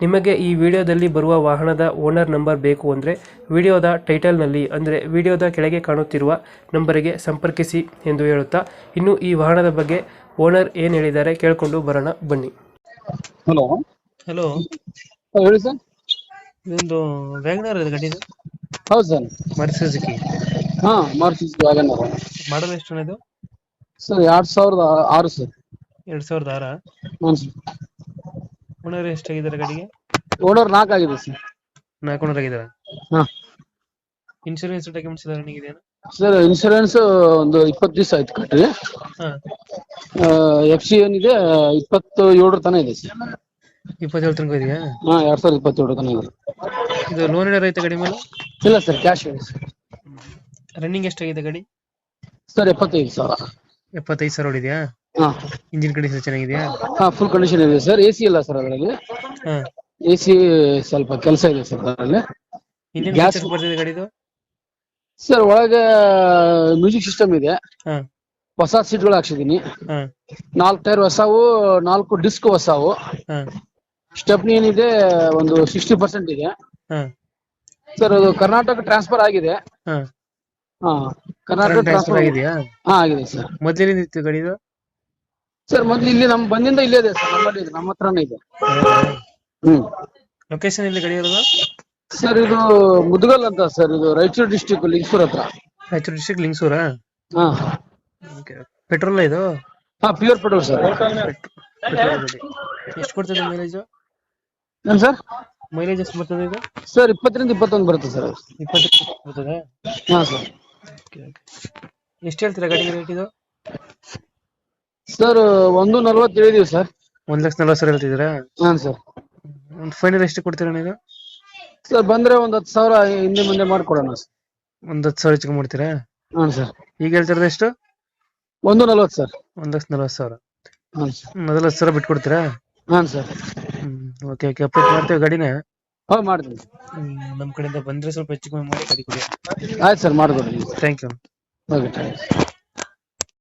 ನಿಮಗೆ ಈ ವಿಡಿಯೋದಲ್ಲಿ ಬರುವ ವಾಹನದ ಓನರ್ ನಂಬರ್ ಬೇಕು ಅಂದರೆ ವಿಡಿಯೋದ ಟೈಟಲ್ನಲ್ಲಿ ಅಂದರೆ ವಿಡಿಯೋದ ಕೆಳಗೆ ಕಾಣುತ್ತಿರುವ ನಂಬರಿಗೆ ಸಂಪರ್ಕಿಸಿ ಎಂದು ಹೇಳುತ್ತಾ ಇನ್ನು ಈ ವಾಹನದ ಬಗ್ಗೆ ಓನರ್ ಏನು ಹೇಳಿದ್ದಾರೆ ಕೇಳಿಕೊಂಡು ಬರೋಣ ಬನ್ನಿ. ಹಲೋ. ಹಲೋ. ಹೇಳಿ ಸರ್. ಇದೊಂದು ವ್ಯಾಗನರ್ ಇದೆ ಗಾಡಿ ಹೌದು ಸರ್. ಮರ್ಸಿಜುಕಿ ಹಾ ಮಾರ್ಸಿಸ್ ವ್ಯಾಗನರ್. ಮಾಡಲ್ ಎಷ್ಟು ಇದು ಸರ್ ಎರಡ್ ಸಾವಿರದ ಆರು ಸರ್. ಎರಡ್ ಸಾವಿರದ ಆರ? ಹ್ಞೂ ಸರ್. ಓನರ್ ಎಷ್ಟಾಗಿದ್ದಾರೆ ಗಾಡಿಗೆ? ಓನರ್ ನಾಲ್ಕು ಆಗಿದೆ ಸರ್. ನಾಲ್ಕು ಓನರ್ ಆಗಿದ್ದಾರೆ? ಹಾ. ಇನ್ಶೂರೆನ್ಸ್ ಡಾಕ್ಯುಮೆಂಟ್ಸ್ ಎಲ್ಲ ರನ್ನಿಂಗ್ ಇದೆಯಾ ಸರ್ ಇನ್ಶೂರೆನ್ಸ್ ಒಂದು ಇಪ್ಪತ್ತು ದಿವಸ ಆಯ್ತು ಕಟ್ಟಿ ಹಾಂ. ಎಫ್ ಸಿ ಏನಿದೆ ಇಪ್ಪತ್ತು ಏಳರ ತನಕ ಇದೆ ಸರ್. ಇಪ್ಪತ್ತೇಳು ತನಕ ಇದೆಯಾ? ಹಾ ಎರಡ್ ಸಾವಿರದ ಇಪ್ಪತ್ತೇಳರ ತನಕ ಇದೆ. ಇದು ಲೋನ್ ಏನಾರ ಐತೆ ಗಾಡಿ ಮೇಲೆ? ಇಲ್ಲ ಸರ್ ಕ್ಯಾಶ್ ಇದೆ ಸರ್. ರನ್ನಿಂಗ್ ಎಷ್ಟಾಗಿದೆ ಗಡಿ? ಸರ್ ಎಪ್ಪತ್ತೈದು ಸಾವಿರ. ಎಪ್ಪತ್ತೈದು ಸಾವಿರ ಹೊಡಿದ್ಯಾ ಹಾ. ಇಂಜಿನ್ ಕಂಡೀಷನ್ ಚೆನ್ನಾಗಿದೆಯಾ? ಹಾ ಫುಲ್ ಕಂಡೀಷನ್ ಇದೆ ಸರ್ ಎ ಸಿ ಇಲ್ಲ ಸರ್ ಅದರಲ್ಲಿ. ಹಾ. ಎ ಸಿ ಸ್ವಲ್ಪ ಕೆಲಸ ಇದೆ ಸರ್ ಅದರಲ್ಲಿ. ಗ್ಯಾಸ್ Gas- ಬರ್ತಿದೆ ಗಾಡಿದು? ಸರ್ ಒಳಗೆ ಮ್ಯೂಸಿಕ್ ಸಿಸ್ಟಮ್ ಇದೆ. ಹಾ. ಹೊಸ ಸೀಟ್ಗಳು ಹಾಕ್ಸಿದೀನಿ ಹಾ. ನಾಲ್ಕು ಟೈರ್ ಹೊಸವು ನಾಲ್ಕು ಡಿಸ್ಕ್ ಹೊಸವು. ಹಾ. ಸ್ಟೆಪ್ನಿ ಏನಿದೆ ಒಂದು ಸಿಕ್ಸ್ಟಿ ಪರ್ಸೆಂಟ್ ಇದೆ. ಹಾ. ಸರ್ ಅದು ಕರ್ನಾಟಕ ಟ್ರಾನ್ಸ್ಫರ್ ಆಗಿದೆ. ಹಾ. ಹಾ ಕರ್ನಾಟಕ ಟ್ರಾನ್ಸ್ಫರ್ ಟ್ರಾನ್ಸ್ಫರ್ ಆಗಿದೆಯಾ? ಹಾ ಆಗಿದೆ ಸರ್ ಮೊದ್ಲೇನಿಂದ ಇತ್ತು ಗಾಡಿದು? ಸರ್ ಮೊದ್ಲು ಇಲ್ಲಿ ನಮ್ ಬಂದಿಂದ ಇಲ್ಲೇ ಇದೆ ಸರ್ ನಮ್ಮಲ್ಲಿ ಇದೆ ನಮ್ಮ ಹತ್ರನೇ ಇದೆ. ಹ್ಮ್. ಲೊಕೇಶನ್ ಇಲ್ಲಿ ಕಡೆ ಇರೋದು? ಸರ್ ಇದು ಮುದ್ಗಲ್ ಅಂತ ಸರ್ ಇದು ರಾಯಚೂರು ಡಿಸ್ಟಿಕ್ ಲಿಂಗಸೂರ್ ಹತ್ರ. ರಾಯಚೂರು ಡಿಸ್ಟ್ರಿಕ್ಟ್ ಲಿಂಗಸೂರಾ? ಹಾ. ಪೆಟ್ರೋಲ್ ಇದು? ಹಾ ಪ್ಯೂರ್ ಪೆಟ್ರೋಲ್ ಸರ್. ಎಷ್ಟು ಕೊಡ್ತದೆ ಮೈಲೇಜ್ ಏನ್ ಸರ್? ಮೈಲೇಜ್ ಎಷ್ಟು ಬರ್ತದೆ ಇದು? ಸರ್ ಇಪ್ಪತ್ತರಿಂದ ಇಪ್ಪತ್ತೊಂದು ಬರುತ್ತೆ ಸರ್. ಇಪ್ಪತ್ತು ಬರ್ತದೆ ಹಾ ಸರ್. ಎಷ್ಟು ಹೇಳ್ತೀರಾ ಗಾಡಿಗೆ ರೇಟ್ ಇದು? ಸರ್ ಒಂದು ನಲ್ವತ್ತು ಹೇಳಿದೀವಿ ಸರ್ ಒಂದ್ ಲಕ್ಷ ನಲ್ವತ್ತು ಸಾವಿರ ಹೇಳ್ತಿದ್ದೀರಾ? ಹಾಂ ಸರ್ ಒಂದು ಫೈನಲ್ ಎಷ್ಟು ಕೊಡ್ತೀರಾ ನೀವು ಸರ್ ಬಂದ್ರೆ ಒಂದು ಹತ್ತು ಸಾವಿರ ಹಿಂದೆ ಮುಂದೆ ಮಾಡ್ಕೊಡೋಣ ಸರ್ ಒಂದ್ ಹತ್ತು ಸಾವಿರ ಹೆಚ್ಚಿಗೆ ಮಾಡ್ತೀರಾ? ಹಾಂ ಸರ್ ಈಗ ಹೇಳ್ತಿರೋದು ಎಷ್ಟು? ಒಂದು ನಲ್ವತ್ತು ಸರ್ ಒಂದ್ ಲಕ್ಷ ನಲ್ವತ್ತು ಸಾವಿರ. ಹಾಂ ಸರ್ ಮೊದಲ ಹತ್ತು ಸಾವಿರ ಬಿಟ್ಕೊಡ್ತೀರಾ? ಹಾಂ ಸರ್ ಹ್ಮ್ ಓಕೆ ಓಕೆ ಅಪ್ಡೇಟ್ ಮಾಡ್ತೇವೆ ಗಾಡಿನ? ಹಾ ಮಾಡ್ತೀನಿ ಹ್ಮ್, ನಮ್ ಕಡೆಯಿಂದ ಬಂದ್ರೆ ಸ್ವಲ್ಪ ಹೆಚ್ಚು ಕಮ್ಮಿ ಮಾಡಿ ಗಾಡಿ ಕೊಡಿ. ಆಯ್ತು ಸರ್ ಮಾಡ್ಕೊಡಿ ಥ್ಯಾಂಕ್ ಯು ಓಕೆ ಥ್ಯಾಂಕ್ಸ್